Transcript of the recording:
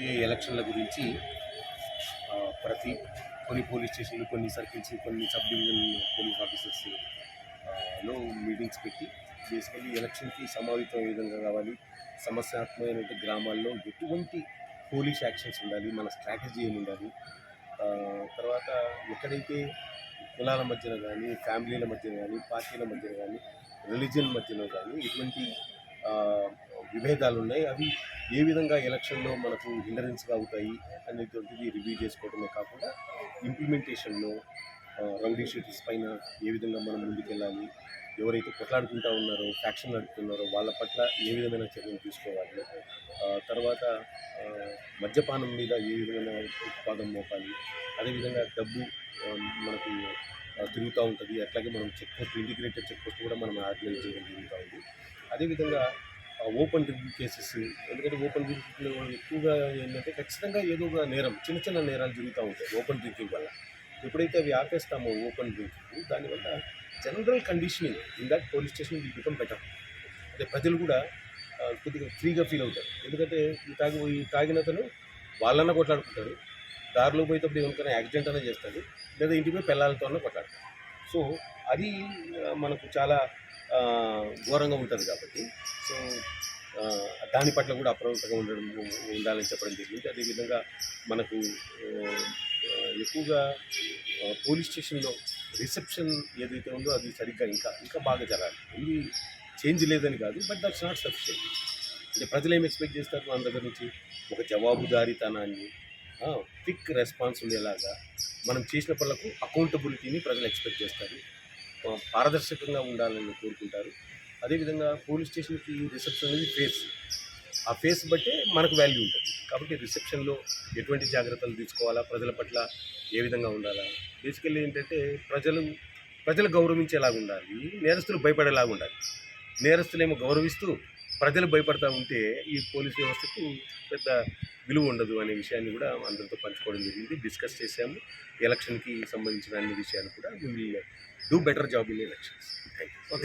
ఈ ఎలక్షన్ల గురించి ప్రతి కొన్ని పోలీస్ స్టేషన్లు కొన్ని సర్కిల్స్ కొన్ని సబ్ డివిజన్ పోలీస్ ఆఫీసర్స్లో మీటింగ్స్ పెట్టి బేసికల్లీ ఎలక్షన్కి సమావేశం ఏ విధంగా కావాలి సమస్యాత్మకమైన గ్రామాల్లో ఎటువంటి పోలీస్ యాక్షన్స్ ఉండాలి మన స్ట్రాటజీ ఏమి ఉండాలి తర్వాత ఎక్కడైతే కులాల మధ్యన కానీ ఫ్యామిలీల మధ్యన కానీ పార్టీల మధ్యన కానీ రిలీజియన్ మధ్యన కానీ ఇటువంటి విభేదాలు ఉన్నాయి అవి ఏ విధంగా ఎలక్షన్లో మనకు హిండరెన్స్గా అవుతాయి అనేటువంటిది రివ్యూ చేసుకోవడమే కాకుండా ఇంప్లిమెంటేషన్లో రౌడీ షీట్స్ పైన ఏ విధంగా మనం ముందుకెళ్ళాలి? ఎవరైతే కొట్లాడుకుంటా ఉన్నారో ఫ్యాక్షన్ నడుపుతున్నారో వాళ్ళ పట్ల ఏ విధమైన చర్యలు తీసుకోవాలి? తర్వాత మద్యపానం మీద ఏ విధమైన ఉత్పాదం మోపాలి? అదేవిధంగా డబ్బు మనకు తిరుగుతూ ఉంటుంది. అట్లాగే మనం check post integrated check post కూడా మనం ఆర్గనైజ్ చేయడం జరుగుతూ ఉంది. అదేవిధంగా ఓపెన్ రివ్యూ కేసెస్ ఎందుకంటే ఓపెన్ డ్రింకింగ్లో ఎక్కువగా ఏంటంటే ఖచ్చితంగా ఏదో ఒక నేరం చిన్న చిన్న నేరాలు జరుగుతూ ఉంటాయి. ఓపెన్ డ్రింకింగ్ వల్ల. ఎప్పుడైతే అవి ఆపేస్తామో ఓపెన్ డ్రింకింగ్ దానివల్ల general conditioning in that police station will become better. అంటే ప్రజలు కూడా కొద్దిగా ఫ్రీగా ఫీల్ అవుతారు. ఎందుకంటే ఈ తాగి ఈ తాగిన అతను వాళ్ళన్న దారిలో పోయేటప్పుడు ఏమనుకున్నా యాక్సిడెంట్ అనే చేస్తాడు లేదా ఇంటి పోయి పిల్లలతోనే కొట్లాడతారు. సో అది మనకు చాలా ఘోరంగా ఉంటుంది కాబట్టి. సో దాని పట్ల కూడా అప్రమత్తంగా ఉండడం ఉండాలని చెప్పడం జరిగింది. అదేవిధంగా మనకు ఎక్కువగా పోలీస్ స్టేషన్లో రిసెప్షన్ ఏదైతే ఉందో అది సరిగ్గా ఇంకా ఇంకా బాగా జరగాలి. ఇది చేంజ్ లేదని కాదు బట్ దట్స్ నాట్ సఫిషియెంట్. అంటే ప్రజలు ఏం ఎక్స్పెక్ట్ చేస్తారు మన దగ్గర నుంచి? ఒక జవాబుదారీతనాన్ని క్విక్ రెస్పాన్స్ ఉండేలాగా మనం చేసిన పనులకు అకౌంటబిలిటీని ప్రజలు ఎక్స్పెక్ట్ చేస్తారు. పారదర్శకంగా ఉండాలని కోరుకుంటారు. అదేవిధంగా పోలీస్ స్టేషన్కి రిసెప్షన్ అనేది ఫేస్. ఆ ఫేస్ బట్టే మనకు వాల్యూ ఉంటుంది. కాబట్టి రిసెప్షన్లో ఎటువంటి జాగ్రత్తలు తీసుకోవాలా? ప్రజల పట్ల ఏ విధంగా ఉండాలా? బేసికల్లీ ఏంటంటే ప్రజలు ప్రజలు గౌరవించేలాగా ఉండాలి. నేరస్తులు భయపడేలాగా ఉండాలి. నేరస్తులేమో గౌరవిస్తూ ప్రజలు భయపడతా ఉంటే ఈ పోలీస్ వ్యవస్థకు పెద్ద విలువ ఉండదు అనే విషయాన్ని కూడా అందరితో పంచుకోవడం జరిగింది. డిస్కస్ చేశాము. ఎలక్షన్కి సంబంధించిన అన్ని విషయాలు కూడా. Will do better job in elections thank you